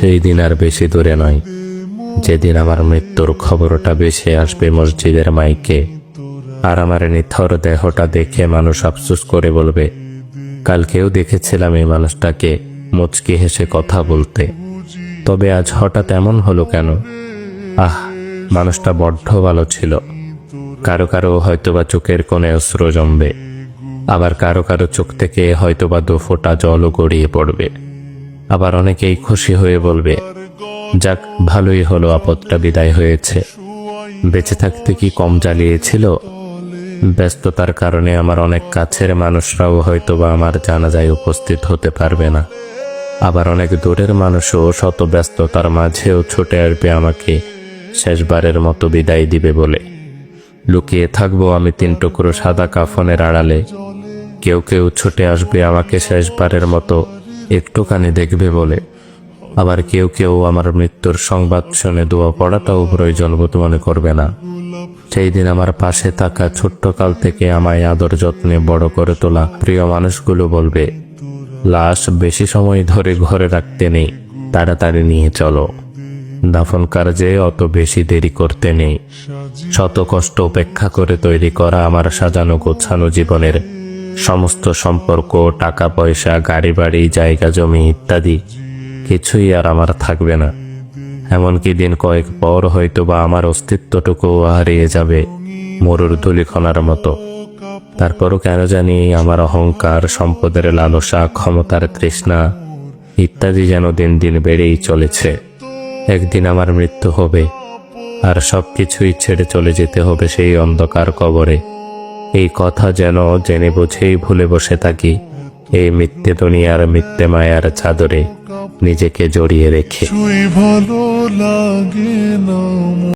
সেই দিন আর বেশি দূরে নয়। যেদিন আমার মৃত্যুর খবরটা বেশি আসবে মসজিদের মাইকে, আর আমার নিথর দেহটা দেখে মানুষ আফসোস করে বলবে কালকেও দেখেছিলাম এই মানুষটাকে মুচকি হেসে কথা বলতে। তবে আজ হঠাৎ এমন হলো কেন? আহ, মানুষটা বড্ড ভালো ছিল। কারও কারও হয়তোবা চোখের কোণে অস্ত্র জমবে, আবার কারও কারও চোখ থেকে হয়তোবা দু ফোঁটা জলও গড়িয়ে পড়বে। আবার অনেকেই খুশি হয়ে বলবে, যাক, ভালোই হলো, আপদটা বিদায় হয়েছে। বেঁচে থাকতে কি কম জ্বালিয়েছিল? ব্যস্ততার কারণে আমার অনেক কাছের মানুষরাও হয়তোবা আমার জানাজায় উপস্থিত হতে পারবে না। আবার অনেক দূরের মানুষও শত ব্যস্ততার মাঝেও ছুটে আসবে আমাকে শেষবারের মতো বিদায় দিবে বলে। লুকিয়ে থাকব আমি তিন টুকরো সাদা কাফনের আড়ালে। কেউ কেউ ছুটে আসবে আমাকে শেষবারের মতো একটুখানি দেখবে বলে। আবার কেউ কেউ আমার মৃত্যুর সংবাদ শুনে দোয়া পড়াটাও প্রয়োজন বোধ মনে করবে না। সেই দিন আমার পাশে থাকা ছোট্ট কাল থেকে আমায় আদর যত্নে বড় করে তোলা প্রিয় মানুষগুলো বলবে, লাশ বেশি সময় ধরে ঘরে রাখতে নেই, তাড়াতাড়ি নিয়ে চলো। দাফন কার্যে অত বেশি দেরি করতে নেই। শত কষ্ট উপেক্ষা করে তৈরি করা আমার সাজানো গোছানো জীবনের সমস্ত সম্পর্ক, টাকা পয়সা, গাড়ি বাড়ি, জায়গা, জমি ইত্যাদি কিছুই আর আমার থাকবে না। এমনকি দিন কয়েক পর হয়তো বা আমার অস্তিত্বটুকুও হারিয়ে যাবে মরুর ধুলিখনার মতো। তারপরও কেন জানি আমার অহংকার, সম্পদের লালসা, ক্ষমতার তৃষ্ণা ইত্যাদি যেন দিন দিন বেড়েই চলেছে। একদিন আমার মৃত্যু হবে আর সব কিছুই ছেড়ে চলে যেতে হবে সেই অন্ধকার কবরে। এই কথা যেন জেনে বুঝেই ভুলে বসে থাকি। এই মিথ্যে দুনিয়ার মিথ্যে মায়ার চাদরে নিজেকে জড়িয়ে রেখে। ভালো লাগে না